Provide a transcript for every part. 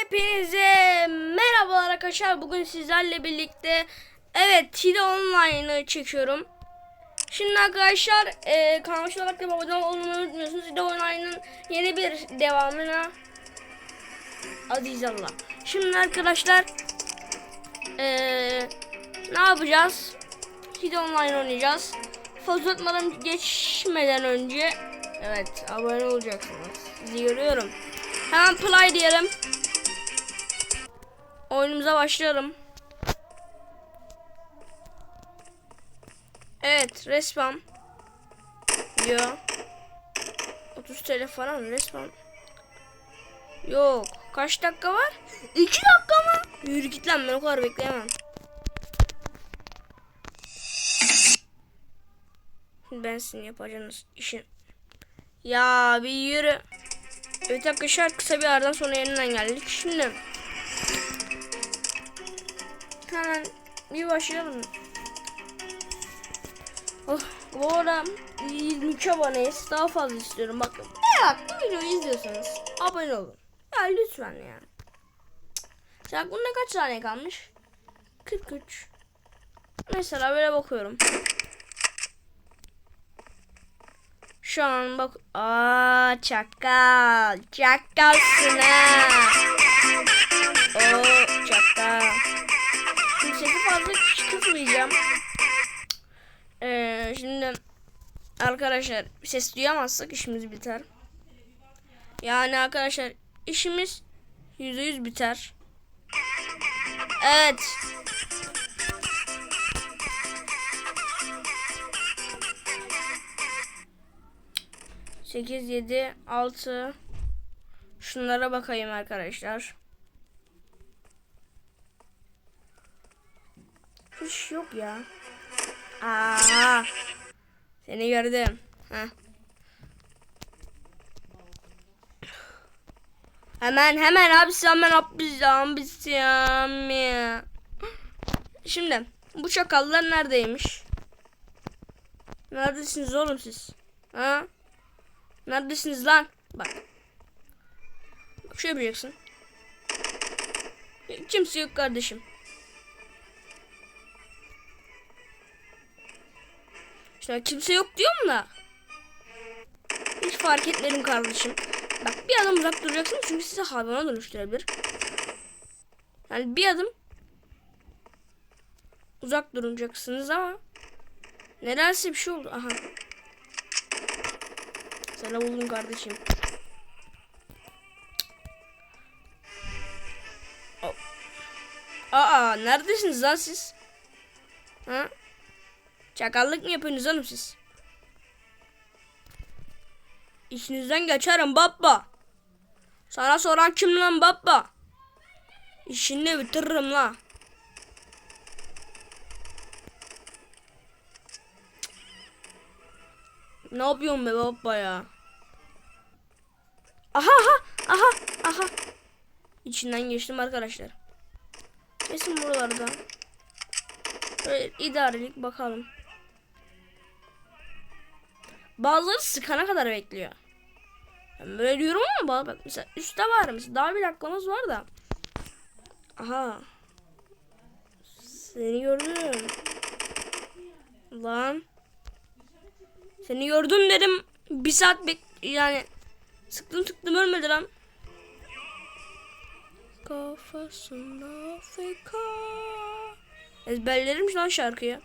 Hepinize merhabalar arkadaşlar. Bugün sizlerle birlikte evet Tide Online'ı çekiyorum. Şimdi arkadaşlar e, kanalıma şuna bak abone olmayı unutmuyorsunuz. Tide Online'ın yeni bir devamına Aziz Allah. Şimdi arkadaşlar e, ne yapacağız? Tide Online oynayacağız. Fazla atmadan geçmeden önce evet abone olacaksınız. Sizi görüyorum. Hemen play diyelim. Oyunumuza başlayalım. Evet, respawn. Diyor. 30 TL falan respawn. Yok. Kaç dakika var? 2 dakika mı? Yürü git lan ben o kadar bekleyemem. Ben sizin yapacağınız işin. Ya bir yürü. Evet arkadaşlar kısa bir aradan sonra yeniden geldik. Şimdi hemen bir başlayalım. Oh, bu arada 23 aboneyiz. Daha fazla istiyorum. Bakın eğer bu videoyu izliyorsanız abone olun. Ya lütfen ya. Sen bunda kaç tane kalmış? 43. Mesela böyle bakıyorum. Şu an bak. Aa çakal. Çakalsın ha. Oo. Sesi fazla kısmayacağım. Ee, şimdi arkadaşlar ses duyamazsak işimiz biter. Yani arkadaşlar işimiz yüzde yüz biter. Evet. Sekiz, yedi, altı. Şunlara bakayım arkadaşlar. Hiç yok ya. Aa, seni gördüm. Heh. Hemen hemen abisi hemen abisi abisi ya. Şimdi bu çakallar neredeymiş? Neredesiniz oğlum siz? Ha? Neredesiniz lan? Bak. Bak şöyle yapacaksın. Kimse yok kardeşim. İşte kimse yok diyorum da. Hiç fark etmedim kardeşim. Bak bir adım uzak duracaksın çünkü sizi hayvana dönüştürebilir. Yani bir adım uzak duracaksınız ama nedense bir şey oldu. Aha. Sana buldum kardeşim. Aa neredesiniz lan siz? Ha? Çakallık mı yapıyorsunuz oğlum siz? İşinizden geçerim baba. Sana soran kim lan baba? İşini bitiririm la. Ne yapıyorsun be baba ya? Aha aha aha aha. İçinden geçtim arkadaşlar. Kesin buralarda. Böyle idarelik bakalım. Bazıları sıkana kadar bekliyor. Ben böyle diyorum ama bak mesela üstte var mesela daha bir dakikamız var da. Aha. Seni gördüm. Lan. Seni gördüm dedim. Bir saat bek yani sıktım tıktım ölmedi lan. Kafasında feka. Ezberlerim lan şarkıyı.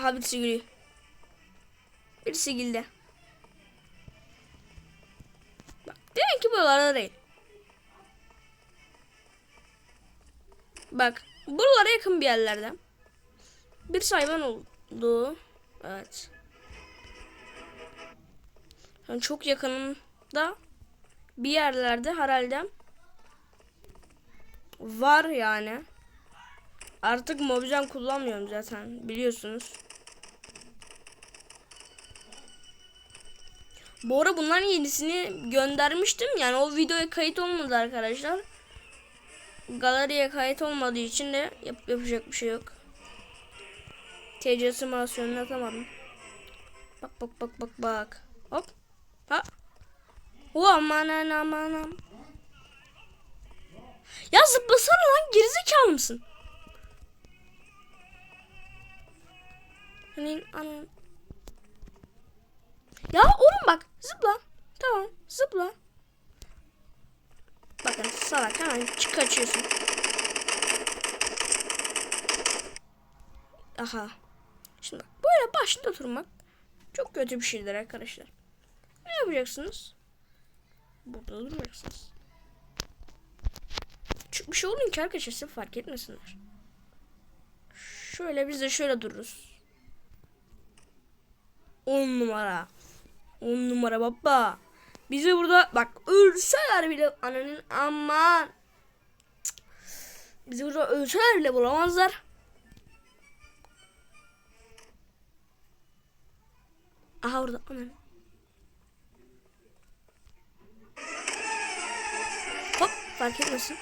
Aha birisi gülüyor. Birisi güldü. Bak demek ki buralarda değil. Bak buralara yakın bir yerlerde. Bir hayvan oldu. Evet. Yani çok yakınında bir yerlerde herhalde var yani. Artık Mobizen kullanmıyorum zaten biliyorsunuz. Bu ara bunların yenisini göndermiştim. Yani o videoya kayıt olmadı arkadaşlar. Galeriye kayıt olmadığı için de yap yapacak bir şey yok. TC simülasyonunu atamadım. Bak bak bak bak bak. Hop. Ha. Hu aman aman aman. Ya zıplasana lan gerizekalı mısın? Hani anam. Ya oğlum bak zıpla. Tamam zıpla. Bakın salak hemen çık kaçıyorsun. Aha. Şimdi bak böyle başında oturmak çok kötü bir şeydir arkadaşlar. Ne yapacaksınız? Burada duracaksınız. Bir şey olun ki arkadaşlar size fark etmesinler. Şöyle biz de şöyle dururuz. 10 numara. 10 numara baba. Bizi burada bak ölseler bile ananın aman. Bizi burada ölseler bile bulamazlar. Aha orada aman. Hop fark etmesin.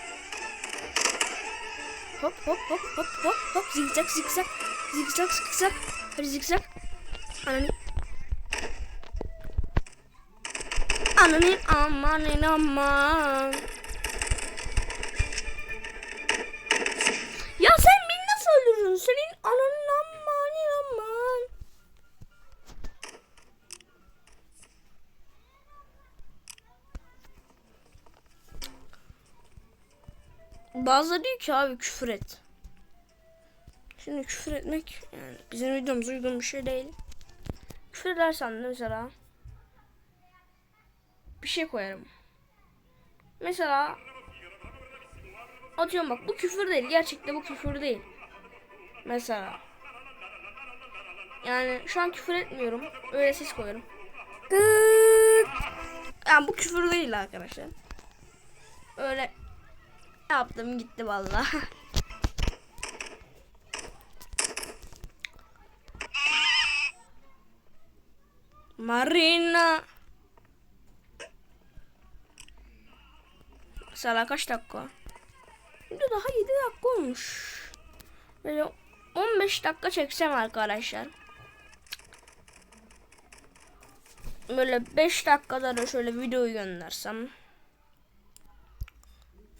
Hop hop hop hop hop hop zigzag zigzag zigzag zigzag hadi zigzag ananı ananı aman aman ya sen beni nasıl öldürürsün senin ananın aman aman Bazıları diyor ki abi küfür et. Şimdi küfür etmek yani bizim videomuza uygun bir şey değil. Küfür edersen de mesela şey koyarım. Mesela atıyorum bak bu küfür değil. Gerçekten bu küfür değil. Mesela yani şu an küfür etmiyorum. Öyle ses koyarım. Yani bu küfür değil arkadaşlar. Öyle yaptım gitti vallahi. Marina. Mesela kaç dakika? Şimdi daha 7 dakika olmuş. Böyle 15 dakika çeksem arkadaşlar. Böyle 5 dakikada da şöyle videoyu göndersem.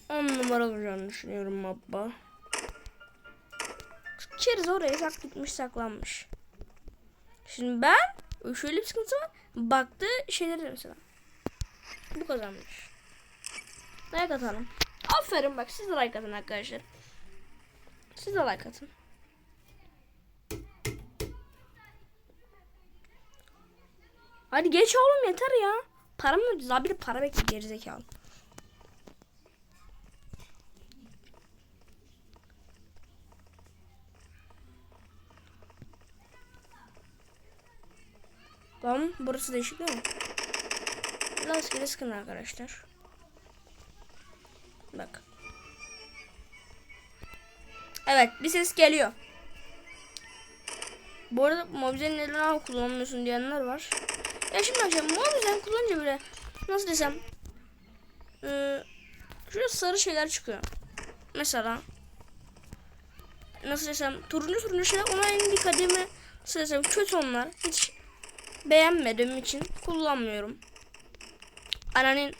10 numara olacağını düşünüyorum abba. Keriz oraya sak gitmiş saklanmış. Şimdi ben şöyle bir sıkıntı var. Baktı şeyleri mesela. Bu kazanmış. Like atalım. Aferin bak siz de like atın arkadaşlar. Siz de like atın. Hadi geç oğlum yeter ya. Para mı ödeyeceğiz? Abi para bekliyor gerizekalı. Tamam burası değişik değil mi? Rastgele sıkın arkadaşlar. Bak. Evet bir ses geliyor. Bu arada mobizen neden al kullanmıyorsun diyenler var. Ya şimdi akşam mobizen kullanınca böyle nasıl desem ee, şöyle sarı şeyler çıkıyor. Mesela nasıl desem turuncu turuncu şeyler ona en dikkatimi nasıl desem kötü onlar. Hiç beğenmediğim için kullanmıyorum. Annenin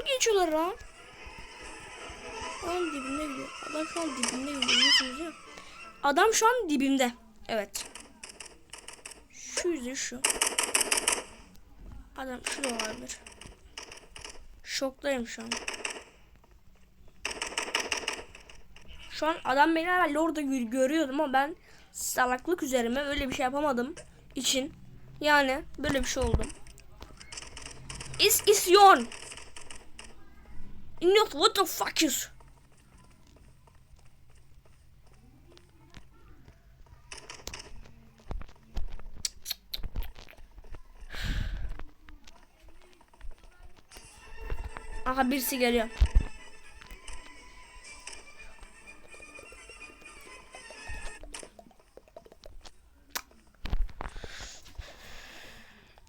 dalga geçiyorlar lan. Adam dibimde gidiyor. Adam şu an dibimde gidiyor. Adam şu an dibimde. Evet. Şu yüzü şu. Adam şu da olabilir. Şoktayım şu an. Şu an adam beni herhalde orada gö- görüyordum ama ben salaklık üzerime öyle bir şey yapamadım için yani böyle bir şey oldu. Is isyon. Not what the fuck is? Aha birisi geliyor.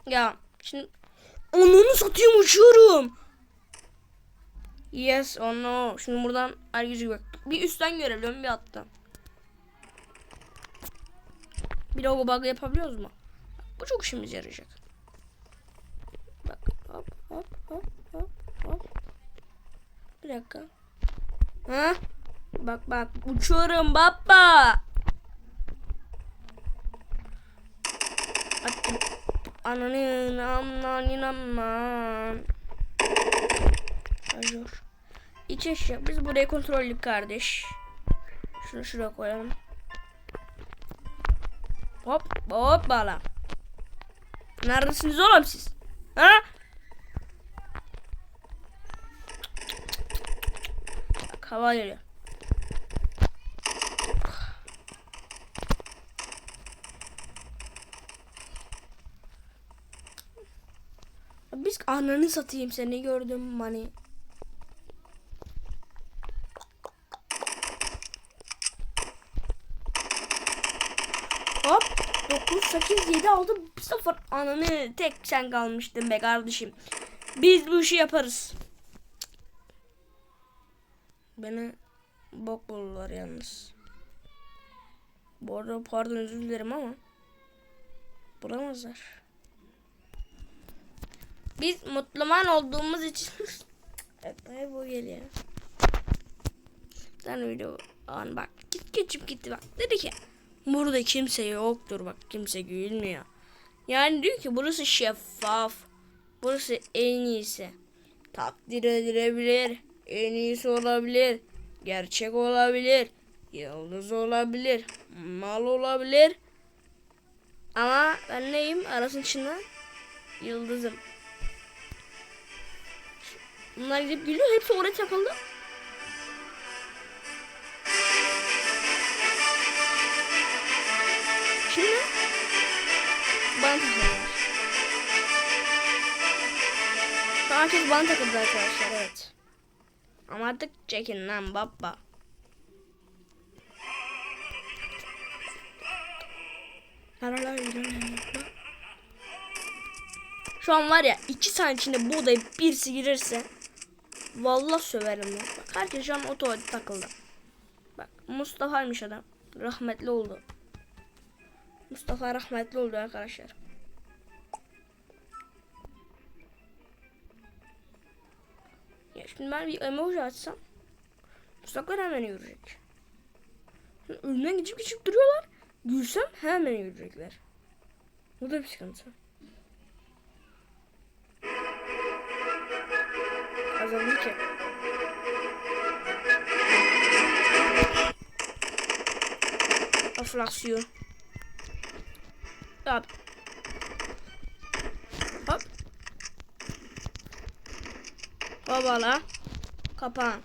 Ya şimdi onunu satayım uçuyorum. Yes oh no. Şimdi buradan herkese bak. Bir üstten görebiliyorum bir alttan. Bir logo bug yapabiliyoruz mu? Bu çok işimize yarayacak. Bak hop hop hop hop hop. Bir dakika. Ha? Bak bak uçuyorum baba. Attım. Ananı amnan Ajur. İç eşya. Biz buraya kontrollük kardeş. Şunu şuraya koyalım. Hop hop bala. Neredesiniz oğlum siz? Ha? Bak hava geliyor. Biz ananı satayım seni gördüm hani. Hop 9 8 7 6 0 ananı tek sen kalmıştın be kardeşim. Biz bu işi yaparız. Beni bok buldular yalnız. Bu arada pardon özür dilerim ama bulamazlar. Biz mutluman olduğumuz için hayır bu geliyor. Bir video an bak git geçip gitti bak dedi ki burada kimse yoktur bak kimse gülmüyor. Yani diyor ki burası şeffaf. Burası en iyisi. Takdir edilebilir. En iyisi olabilir. Gerçek olabilir. Yıldız olabilir. Mal olabilir. Ama ben neyim? Arasın içinden yıldızım. Bunlar gidip gülüyor. Hepsi oraya takıldı. Şimdi bana an herkes bana takıldı arkadaşlar evet. Ama artık çekin lan baba. Şu an var ya iki saniye içinde bu odaya birisi girerse Vallahi söverim ya. Bak herkes şu an o tuvalete takıldı. Bak Mustafa'ymış adam. Rahmetli oldu. Mustafa rahmetli oldu arkadaşlar. Ya şimdi ben bir emoji açsam Mustafa hemen yürüyecek. Şimdi önünden geçip geçip duruyorlar. Gülsem hemen yürüyecekler. Bu da bir sıkıntı. Kazandı ki. Enflasyon. Hop. Hop. Babala. Kapan.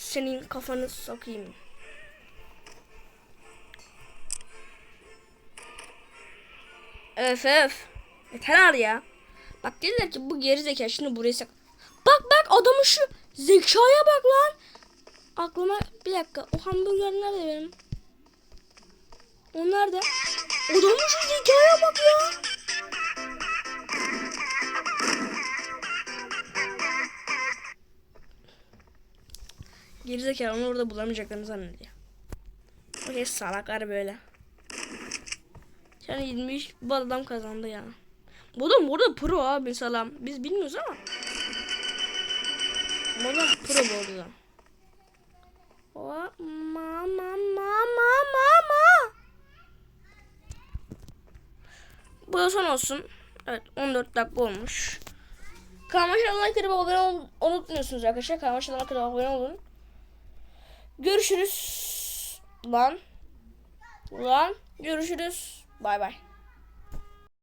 Senin kafanı sokayım. Öf öf. Yeter ya. Bak dediler ki bu geri zeka şimdi burayı sak. Bak bak adamın şu zekaya bak lan. Aklıma bir dakika o hamburger nerede benim? Onlar da. Adamın şu zekaya bak ya. Gerizekalı onu orada bulamayacaklarını zannediyor. O salaklar böyle. Yani 23 bu adam kazandı ya. Bu da burada pro abi salam. Biz bilmiyoruz ama. Bu da pro bu arada. O mama mama mama. Bu da son olsun. Evet 14 dakika olmuş. Kanalıma like atıp abone olmayı unutmuyorsunuz arkadaşlar. Kanalıma like atıp abone olun. Görüşürüz. Lan. Lan. Görüşürüz. Bay bay.